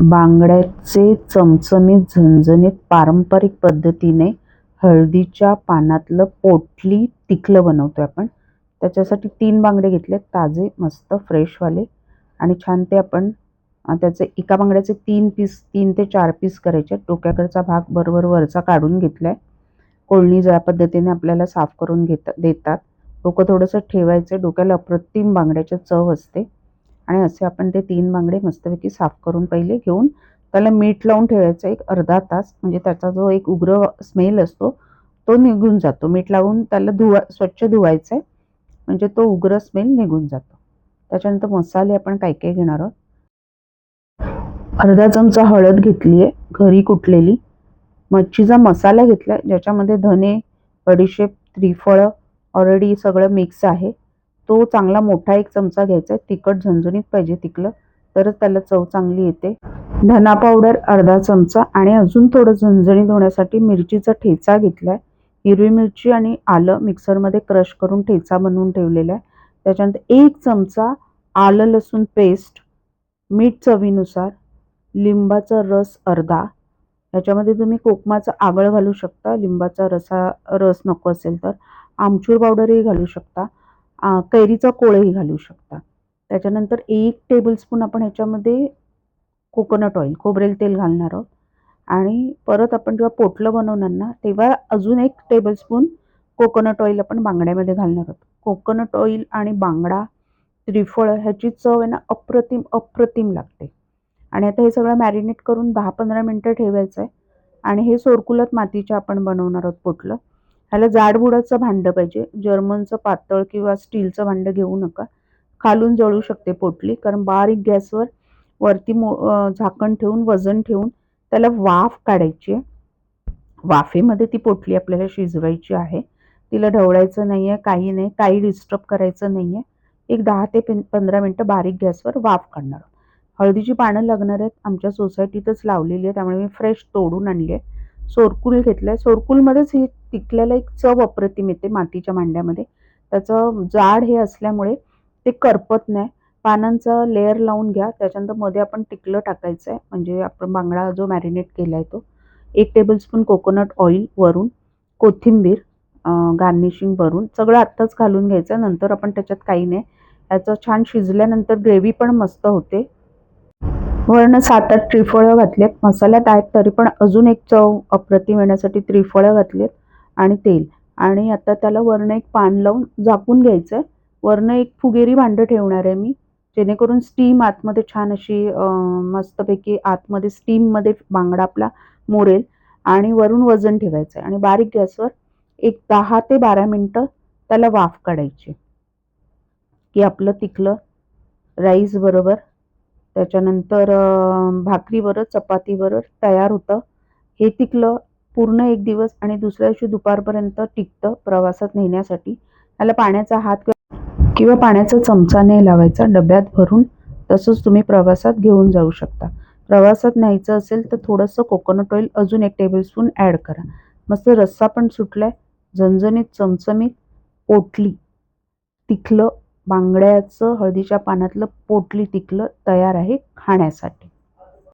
बांगड्याचे चमचमीत झणझणीत पारंपरिक पद्धतीने हळदीच्या पानातलं पोटली तिखलं बनवतो आपण. त्याच्यासाठी तीन बांगडे घेतले ताजे मस्त फ्रेशवाले. आणि छान ते आपण त्याचे एका बांगड्याचे तीन पीस तीन ते चार पीस करायचे टोक्याकडचा भाग बरोबर वरचा काढून घेतला आहे कोळणी ज्या पद्धतीने आपल्याला साफ करून घेत देतात. डोकं थोडंसं ठेवायचं डोक्याला अप्रतिम बांगड्याच्या चव असते. आणि असे आपण ते तीन बांगडे मस्तपैकी साफ करून पहिले घेऊन त्याला मीठ लावून ठेवायचं एक अर्धा तास. म्हणजे त्याचा जो एक उग्र स्मेल असतो तो निघून जातो. मीठ लावून त्याला धुवा स्वच्छ धुवायचं आहे म्हणजे तो उग्र स्मेल निघून जातो. त्याच्यानंतर मसाले आपण काय काय घेणार आहोत? अर्धा चमचा हळद घेतली आहे घरी कुटलेली मच्छीचा मसाला घेतला ज्याच्यामध्ये धने बडीशेप त्रिफळं ऑलरेडी सगळं मिक्स आहे. तो चांगला मोठा एक चमचा घ्यायचा आहे. तिखट झणझणीत पाहिजे तिखलं. तरच त्याला चव चांगली येते. धना पावडर अर्धा चमचा आणि अजून थोडं झणझणीत होण्यासाठी मिरचीचा ठेचा घेतला आहे हिरवी मिरची आणि आलं मिक्सरमध्ये क्रश करून ठेचा बनवून ठेवलेला आहे. त्याच्यानंतर एक चमचा आलं लसूण पेस्ट मीठ चवीनुसार लिंबाचा रस अर्धा. याच्यामध्ये तुम्ही कोकमाचं आगळ घालू शकता. लिंबाचा रसा रस नको असेल तर. आमचूर पावडरही घालू शकता. कैरीचा कोळही घालू शकता. त्याच्यानंतर एक टेबलस्पून आपण ह्याच्यामध्ये कोकोनट ऑइल खोबरेल तेल घालणार आहोत. आणि परत आपण जेव्हा पोटलं बनवणार ना तेव्हा अजून एक टेबलस्पून कोकोनट ऑइल आपण बांगड्यामध्ये घालणार आहोत. कोकोनट ऑइल आणि बांगडा त्रिफळ ह्याची चव आहे ना अप्रतिम अप्रतिम लागते. आणि आता हे सगळं मॅरिनेट करून दहा पंधरा मिनटं ठेवायचं आहे आणि हे सोरकुलत मातीच्या आपण बनवणार आहोत पोटलं. ह्याला जाडबुडाचं भांडं पाहिजे. जर्मनचं पातळ किंवा स्टीलचं भांडं घेऊ नका. खालून जळू शकते पोटली कारण बारीक गॅसवर वरती मो झाकण ठेवून वजन ठेवून त्याला वाफ काढायची आहे. वाफेमध्ये ती पोटली आपल्याला शिजवायची आहे. तिला ढवळायचं नाही आहे काही नाही काही डिस्टर्ब करायचं नाही आहे एक दहा ते पिन पंधरा मिनटं बारीक गॅसवर वाफ काढणार हळदीची पानं लागणार आहेत. आमच्या सोसायटीतच लावलेली आहे. त्यामुळे मी फ्रेश तोडून आणली आहे. सोरकुल घेतलं आहे सोरकुलमध्येच ही टिकल्याला एक चव अप्रतिम येते मातीच्या मांड्यामध्ये त्याचं जाड हे असल्यामुळे ते करपत नाही. पानांचा लेअर लावून घ्या. त्याच्यानंतरमध्ये आपण टिकलं टाकायचं आहे म्हणजे आपण बांगडा जो मॅरिनेट केला आहे तो. एक टेबलस्पून कोकोनट ऑइल वरून कोथिंबीर गार्निशिंग वरून. सगळं आत्ताच घालून घ्यायचं नंतर आपण त्याच्यात काही नाही. याचं छान शिजल्यानंतर ग्रेव्ही पण मस्त होते. वरण सात आठ त्रिफळं घातलेत. मसाल्यात आहेत तरी पण अजून एक चव अप्रतिम येण्यासाठी त्रिफळं घातलेत आणि तेल. आणि आता त्याला वरण एक पान लावून झाकून घ्यायचं आहे वरनं एक फुगेरी भांडं ठेवणार आहे मी जेणेकरून स्टीम आतमध्ये छान अशी मस्तपैकी आतमध्ये स्टीममध्ये बांगडा आपला मोरेल आणि वरून वजन ठेवायचं आहे आणि बारीक गॅसवर एक दहा ते बारा मिनटं त्याला वाफ काढायची. की आपलं तिखलं राईस बरोबर त्याच्यानंतर भाकरीवरच भाकरीबरोबर चपातीबरोबर तयार होतं. हे तिखलं पूर्ण एक दिवस आणि दुसऱ्या दिवशी दुपारपर्यंत टिकतं प्रवासात नेण्यासाठी. त्याला पाण्याचा हात किंवा- पाण्याचा चमचा नाही लावायचा. डब्यात भरून तसंच तुम्ही प्रवासात घेऊन जाऊ शकता. प्रवासात न्यायचं असेल तर थोडंसं कोकोनट ऑइल अजून एक टेबलस्पून ॲड करा. मस्त रस्सा पण सुटला आहे झणझणीत चमचमीत ओटली तिखलं बांगड्याचं हळदीच्या पानातलं पोटली टिकलं तयार आहे खाण्यासाठी.